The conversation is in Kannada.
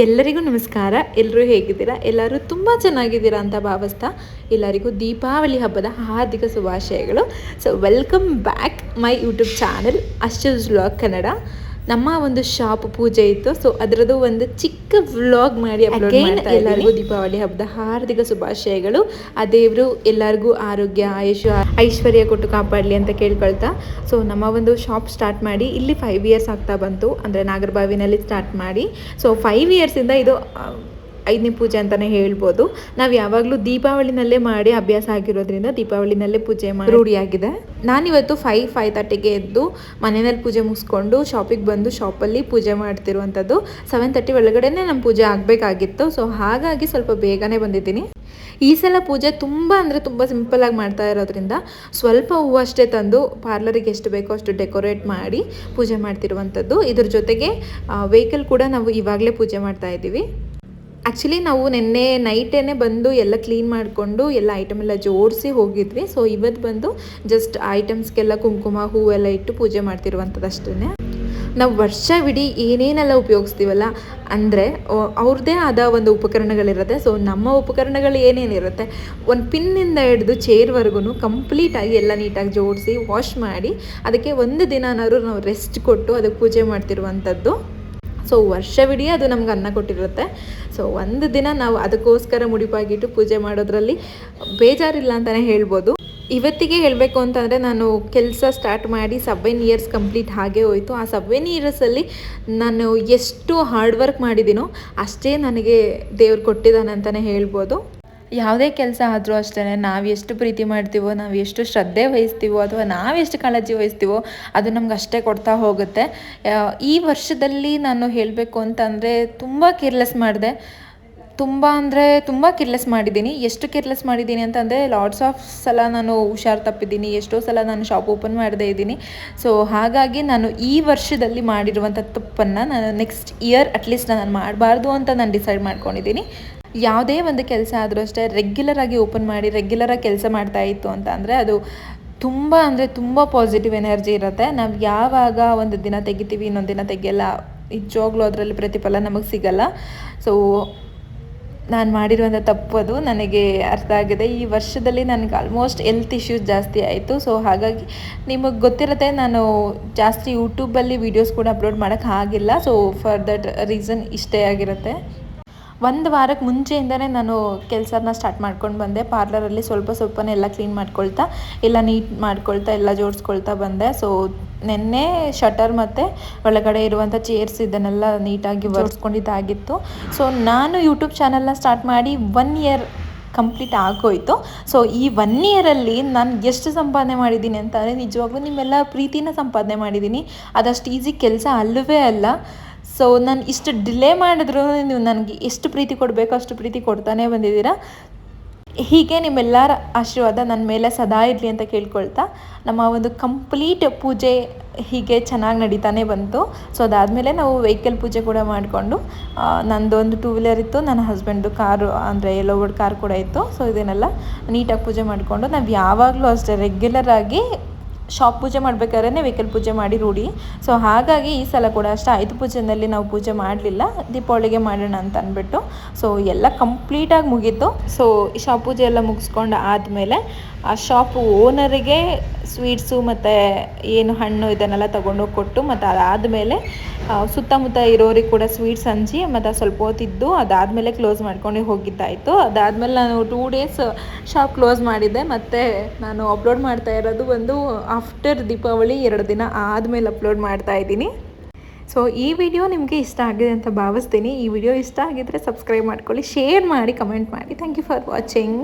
ಎಲ್ಲರಿಗೂ ನಮಸ್ಕಾರ. ಎಲ್ಲರೂ ಹೇಗಿದ್ದೀರಾ? ಎಲ್ಲರೂ ತುಂಬ ಚೆನ್ನಾಗಿದ್ದೀರಾ ಅಂತ ಭಾವಿಸ್ತಾ ಎಲ್ಲರಿಗೂ ದೀಪಾವಳಿ ಹಬ್ಬದ ಹಾರ್ದಿಕ ಶುಭಾಶಯಗಳು. So welcome back my YouTube channel Ashchus vlog Kannada ನಮ್ಮ ಒಂದು ಶಾಪ್ ಪೂಜೆ ಇತ್ತು. ಸೊ ಅದರದ್ದು ಒಂದು ಚಿಕ್ಕ ವ್ಲಾಗ್ ಮಾಡಿ ಎಲ್ಲರಿಗೂ ದೀಪಾವಳಿ ಹಬ್ಬದ ಹಾರ್ದಿಕ ಶುಭಾಶಯಗಳು. ಆ ದೇವರು ಎಲ್ಲರಿಗೂ ಆರೋಗ್ಯ ಆಯುಷ್ ಐಶ್ವರ್ಯ ಕೊಟ್ಟು ಕಾಪಾಡಲಿ ಅಂತ ಕೇಳ್ಕೊಳ್ತಾ. ಸೊ ನಮ್ಮ ಒಂದು ಶಾಪ್ ಸ್ಟಾರ್ಟ್ ಮಾಡಿ ಇಲ್ಲಿ ಫೈವ್ ಇಯರ್ಸ್ ಆಗ್ತಾ ಬಂತು. ಅಂದರೆ ನಾಗರಬಾವಿನಲ್ಲಿ ಸ್ಟಾರ್ಟ್ ಮಾಡಿ. ಸೊ ಫೈವ್ ಇಯರ್ಸಿಂದ ಇದು ಐದನೇ ಪೂಜೆ ಅಂತಲೇ ಹೇಳ್ಬೋದು. ನಾವು ಯಾವಾಗಲೂ ದೀಪಾವಳಿನಲ್ಲೇ ಮಾಡಿ ಅಭ್ಯಾಸ ಆಗಿರೋದ್ರಿಂದ ದೀಪಾವಳಿನಲ್ಲೇ ಪೂಜೆ ಮಾಡಿ ರೂಢಿಯಾಗಿದೆ. ನಾನಿವತ್ತು ಫೈವ್ ಫೈವ್ ತರ್ಟಿಗೆ ಎದ್ದು ಮನೆಯಲ್ಲಿ ಪೂಜೆ ಮುಗಿಸ್ಕೊಂಡು ಶಾಪಿಗೆ ಬಂದು ಶಾಪಲ್ಲಿ ಪೂಜೆ ಮಾಡ್ತಿರುವಂಥದ್ದು. ಸೆವೆನ್ ತರ್ಟಿ ಒಳಗಡೆನೇ ನಮ್ಮ ಪೂಜೆ ಆಗಬೇಕಾಗಿತ್ತು. ಸೊ ಹಾಗಾಗಿ ಸ್ವಲ್ಪ ಬೇಗನೆ ಬಂದಿದ್ದೀನಿ. ಈ ಸಲ ಪೂಜೆ ತುಂಬ ಅಂದರೆ ತುಂಬ ಆಗಿ ಮಾಡ್ತಾ ಇರೋದ್ರಿಂದ ಸ್ವಲ್ಪ ಹೂವು ಅಷ್ಟೇ ತಂದು ಪಾರ್ಲರಿಗೆ ಎಷ್ಟು ಬೇಕೋ ಅಷ್ಟು ಡೆಕೋರೇಟ್ ಮಾಡಿ ಪೂಜೆ ಮಾಡ್ತಿರುವಂಥದ್ದು. ಇದ್ರ ಜೊತೆಗೆ ವೆಹಿಕಲ್ ಕೂಡ ನಾವು ಇವಾಗಲೇ ಪೂಜೆ ಮಾಡ್ತಾ ಇದ್ದೀವಿ. ಆ್ಯಕ್ಚುಲಿ ನಾವು ನಿನ್ನೆ ನೈಟೇನೆ ಬಂದು ಎಲ್ಲ ಕ್ಲೀನ್ ಮಾಡಿಕೊಂಡು ಎಲ್ಲ ಐಟಮ್ ಎಲ್ಲ ಜೋಡಿಸಿ ಹೋಗಿದ್ವಿ. ಸೊ ಇವತ್ತು ಬಂದು ಜಸ್ಟ್ ಐಟಮ್ಸ್ಗೆಲ್ಲ ಕುಂಕುಮ ಹೂವೆಲ್ಲ ಇಟ್ಟು ಪೂಜೆ ಮಾಡ್ತಿರುವಂಥದ್ದು ಅಷ್ಟೇ ನಾವು ವರ್ಷವಿಡೀ ಏನೇನೆಲ್ಲ ಉಪಯೋಗಿಸ್ತೀವಲ್ಲ, ಅಂದರೆ ಅವ್ರದ್ದೇ ಆದ ಒಂದು ಉಪಕರಣಗಳಿರುತ್ತೆ. ಸೊ ನಮ್ಮ ಉಪಕರಣಗಳು ಏನೇನಿರುತ್ತೆ? ಒಂದು ಪಿನ್ನಿಂದ ಹಿಡಿದು ಚೇರ್ವರೆಗೂ ಕಂಪ್ಲೀಟಾಗಿ ಎಲ್ಲ ನೀಟಾಗಿ ಜೋಡಿಸಿ ವಾಶ್ ಮಾಡಿ, ಅದಕ್ಕೆ ಒಂದು ದಿನನಾದ್ರು ನಾವು ರೆಸ್ಟ್ ಕೊಟ್ಟು ಅದಕ್ಕೆ ಪೂಜೆ ಮಾಡ್ತಿರುವಂಥದ್ದು ಸೊ ವರ್ಷವಿಡೀ ಅದು ನಮ್ಗೆ ಅನ್ನ ಕೊಟ್ಟಿರುತ್ತೆ. ಸೊ ಒಂದು ದಿನ ನಾವು ಅದಕ್ಕೋಸ್ಕರ ಮುಡಿಪಾಗಿಟ್ಟು ಪೂಜೆ ಮಾಡೋದ್ರಲ್ಲಿ ಬೇಜಾರಿಲ್ಲ ಅಂತಲೇ ಹೇಳ್ಬೋದು. ಇವತ್ತಿಗೆ ಹೇಳಬೇಕು ಅಂತಂದರೆ ನಾನು ಕೆಲಸ ಸ್ಟಾರ್ಟ್ ಮಾಡಿ ಸೆವೆನ್ ಇಯರ್ಸ್ ಕಂಪ್ಲೀಟ್ ಹಾಗೆ ಹೋಯಿತು. ಆ ಸೆವೆನ್ ಇಯರ್ಸಲ್ಲಿ ನಾನು ಎಷ್ಟು ಹಾರ್ಡ್ ವರ್ಕ್ ಮಾಡಿದ್ದೀನೋ ಅಷ್ಟೇ ನನಗೆ ದೇವ್ರು ಕೊಟ್ಟಿದ್ದಾನೆ ಅಂತಲೇ ಹೇಳ್ಬೋದು. ಯಾವುದೇ ಕೆಲಸ ಆದರೂ ಅಷ್ಟೇ ನಾವು ಎಷ್ಟು ಪ್ರೀತಿ ಮಾಡ್ತೀವೋ, ನಾವು ಎಷ್ಟು ಶ್ರದ್ಧೆ ವಹಿಸ್ತೀವೋ ಅಥವಾ ನಾವು ಎಷ್ಟು ಕಾಳಜಿ ವಹಿಸ್ತೀವೋ ಅದು ನಮ್ಗೆ ಅಷ್ಟೇ ಕೊಡ್ತಾ ಹೋಗುತ್ತೆ. ಈ ವರ್ಷದಲ್ಲಿ ನಾನು ಹೇಳಬೇಕು ಅಂತಂದರೆ ತುಂಬ ಕೇರ್ಲೆಸ್ ಮಾಡಿದೆ. ತುಂಬ ಅಂದರೆ ತುಂಬ ಕೇರ್ಲೆಸ್ ಮಾಡಿದ್ದೀನಿ. ಎಷ್ಟು ಕೇರ್ಲೆಸ್ ಮಾಡಿದ್ದೀನಿ ಅಂತಂದರೆ ಲಾಟ್ಸ್ ಆಫ್ ಸಲ ನಾನು ಹುಷಾರು ತಪ್ಪಿದ್ದೀನಿ. ಎಷ್ಟೋ ಸಲ ನಾನು ಶಾಪ್ ಓಪನ್ ಮಾಡದೇ ಇದ್ದೀನಿ. ಸೊ, ಹಾಗಾಗಿ ನಾನು ಈ ವರ್ಷದಲ್ಲಿ ಮಾಡಿರುವಂಥ ತಪ್ಪನ್ನು ನಾನು ನೆಕ್ಸ್ಟ್ ಇಯರ್ ಅಟ್ಲೀಸ್ಟ್ ನಾನು ಮಾಡಬಾರ್ದು ಅಂತ ನಾನು ಡಿಸೈಡ್ ಮಾಡ್ಕೊಂಡಿದ್ದೀನಿ. ಯಾವುದೇ ಒಂದು ಕೆಲಸ ಆದರೂ ಅಷ್ಟೇ ರೆಗ್ಯುಲರ್ ಆಗಿ ಓಪನ್ ಮಾಡಿ ರೆಗ್ಯುಲರಾಗಿ ಕೆಲಸ ಮಾಡ್ತಾ ಇತ್ತು ಅಂತ ಅಂದರೆ ಅದು ತುಂಬ ಅಂದರೆ ತುಂಬ ಪಾಸಿಟಿವ್ ಎನರ್ಜಿ ಇರುತ್ತೆ. ನಾವು ಯಾವಾಗ ಒಂದು ದಿನ ತೆಗಿತೀವಿ, ಇನ್ನೊಂದು ದಿನ ತೆಗಿಯಲ್ಲ, ನಿಜವಾಗ್ಲೂ ಅದರಲ್ಲಿ ಪ್ರತಿಫಲ ನಮಗೆ ಸಿಗಲ್ಲ. ಸೊ ನಾನು ಮಾಡಿರುವಂಥ ತಪ್ಪು ಅದು. ನನಗೆ ಅರ್ಥ ಆಗಿದೆ. ಈ ವರ್ಷದಲ್ಲಿ ನನಗೆ ಆಲ್ಮೋಸ್ಟ್ ಹೆಲ್ತ್ ಇಶ್ಯೂಸ್ ಜಾಸ್ತಿ ಆಯಿತು. ಸೊ ಹಾಗಾಗಿ ನಿಮಗೆ ಗೊತ್ತಿರುತ್ತೆ ನಾನು ಜಾಸ್ತಿ ಯೂಟ್ಯೂಬಲ್ಲಿ ವೀಡಿಯೋಸ್ ಕೂಡ ಅಪ್ಲೋಡ್ ಮಾಡೋಕ್ಕೆ ಆಗಿಲ್ಲ. ಸೊ ಫಾರ್ ದಟ್ ರೀಸನ್ ಇಷ್ಟೇ ಆಗಿರುತ್ತೆ. ಒಂದು ವಾರಕ್ಕೆ ಮುಂಚೆಯಿಂದನೇ ನಾನು ಕೆಲಸನ ಸ್ಟಾರ್ಟ್ ಮಾಡ್ಕೊಂಡು ಬಂದೆ. ಪಾರ್ಲರಲ್ಲಿ ಸ್ವಲ್ಪ ಸ್ವಲ್ಪನೇ ಎಲ್ಲ ಕ್ಲೀನ್ ಮಾಡ್ಕೊಳ್ತಾ ಎಲ್ಲ ನೀಟ್ ಮಾಡ್ಕೊಳ್ತಾ ಎಲ್ಲ ಜೋಡಿಸ್ಕೊಳ್ತಾ ಬಂದೆ. ಸೊ ನಿನ್ನೆ ಶಟರ್ ಮತ್ತು ಒಳಗಡೆ ಇರುವಂಥ ಚೇರ್ಸ್ ಇದನ್ನೆಲ್ಲ ನೀಟಾಗಿ ಒರೆಸ್ಕೊಂಡಿದ್ದಾಗಿತ್ತು. ಸೊ ನಾನು ಯೂಟ್ಯೂಬ್ ಚಾನಲ್ನ ಸ್ಟಾರ್ಟ್ ಮಾಡಿ ಒನ್ ಇಯರ್ ಕಂಪ್ಲೀಟ್ ಆಗೋಯ್ತು. ಸೊ ಈ ಒನ್ ಇಯರಲ್ಲಿ ನಾನು ಎಷ್ಟು ಸಂಪಾದನೆ ಮಾಡಿದ್ದೀನಿ ಅಂತಂದರೆ ನಿಜವಾಗ್ಲೂ ನಿಮ್ಮೆಲ್ಲ ಪ್ರೀತಿನ ಸಂಪಾದನೆ ಮಾಡಿದ್ದೀನಿ. ಅದಷ್ಟು ಈಸಿ ಕೆಲಸ ಅಲ್ಲವೇ ಅಲ್ಲ. ಸೊ ನಾನು ಇಷ್ಟು ಡಿಲೇ ಮಾಡಿದ್ರು ನೀವು ನನಗೆ ಎಷ್ಟು ಪ್ರೀತಿ ಕೊಡಬೇಕು ಅಷ್ಟು ಪ್ರೀತಿ ಕೊಡ್ತಾನೆ ಬಂದಿದ್ದೀರಾ. ಹೀಗೆ ನಿಮ್ಮೆಲ್ಲರ ಆಶೀರ್ವಾದ ನನ್ನ ಮೇಲೆ ಸದಾ ಇರಲಿ ಅಂತ ಕೇಳ್ಕೊಳ್ತಾ, ನಮ್ಮ ಒಂದು ಕಂಪ್ಲೀಟ್ ಪೂಜೆ ಹೀಗೆ ಚೆನ್ನಾಗಿ ನಡೀತಾನೆ ಬಂತು. ಸೊ ಅದಾದಮೇಲೆ ನಾವು ವೆಹಿಕಲ್ ಪೂಜೆ ಕೂಡ ಮಾಡಿಕೊಂಡು ನಂದೊಂದು ಟೂ ವೀಲರ್ ಇತ್ತು, ನನ್ನ ಹಸ್ಬೆಂಡು ಕಾರು, ಅಂದರೆ ಎಲ್ಲೋ ಬೋರ್ಡ್ ಕಾರ್ ಕೂಡ ಇತ್ತು. ಸೊ ಇದನ್ನೆಲ್ಲ ನೀಟಾಗಿ ಪೂಜೆ ಮಾಡಿಕೊಂಡು, ನಾವು ಯಾವಾಗಲೂ ಅಷ್ಟೇ ರೆಗ್ಯುಲರ್ ಆಗಿ ಶಾಪ್ ಪೂಜೆ ಮಾಡ್ಬೇಕಾದ್ರೆ ವೆಹಿಕಲ್ ಪೂಜೆ ಮಾಡಿ ರೂಢಿ. ಸೊ ಹಾಗಾಗಿ ಈ ಸಲ ಕೂಡ ಅಷ್ಟೇ ಆಯುಧ ಪೂಜೆನಲ್ಲಿ ನಾವು ಪೂಜೆ ಮಾಡಲಿಲ್ಲ. ದೀಪಾವಳಿಗೆ ಮಾಡೋಣ ಅಂತ ಅಂದ್ಬಿಟ್ಟು. ಸೊ ಎಲ್ಲ ಕಂಪ್ಲೀಟಾಗಿ ಮುಗೀತು. ಸೊ ಶಾಪ್ ಪೂಜೆ ಎಲ್ಲ ಮುಗಿಸ್ಕೊಂಡು ಆದಮೇಲೆ ಆ ಶಾಪ್ ಓನರಿಗೆ ಸ್ವೀಟ್ಸು ಮತ್ತು ಏನು ಹಣ್ಣು ಇದನ್ನೆಲ್ಲ ತೊಗೊಂಡೋಗಿ ಕೊಟ್ಟು ಮತ್ತು ಅದಾದಮೇಲೆ ಸುತ್ತಮುತ್ತ ಇರೋರಿಗೆ ಕೂಡ ಸ್ವೀಟ್ಸ್ ಹಂಚಿ ಮತ್ತು ಸ್ವಲ್ಪ ಹೊತ್ತಿದ್ದು ಅದಾದಮೇಲೆ ಕ್ಲೋಸ್ ಮಾಡ್ಕೊಂಡು ಹೋಗಿದ್ದಾಯಿತು. ಅದಾದಮೇಲೆ ನಾನು ಟೂ ಡೇಸ್ ಶಾಪ್ ಕ್ಲೋಸ್ ಮಾಡಿದ್ದೆ. ಮತ್ತು ನಾನು ಅಪ್ಲೋಡ್ ಮಾಡ್ತಾ ಇರೋದು ಒಂದು ಆಫ್ಟರ್ ದೀಪಾವಳಿ ಎರಡು ದಿನ ಆದಮೇಲೆ ಅಪ್ಲೋಡ್ ಮಾಡ್ತಾ ಇದ್ದೀನಿ. ಸೊ, ಈ ವಿಡಿಯೋ ನಿಮಗೆ ಇಷ್ಟ ಆಗಿದೆ ಅಂತ ಭಾವಿಸ್ತೀನಿ. ಈ ವಿಡಿಯೋ ಇಷ್ಟ ಆಗಿದ್ದರೆ ಸಬ್ಸ್ಕ್ರೈಬ್ ಮಾಡ್ಕೊಳ್ಳಿ, ಶೇರ್ ಮಾಡಿ, ಕಮೆಂಟ್ ಮಾಡಿ. Thank you for watching.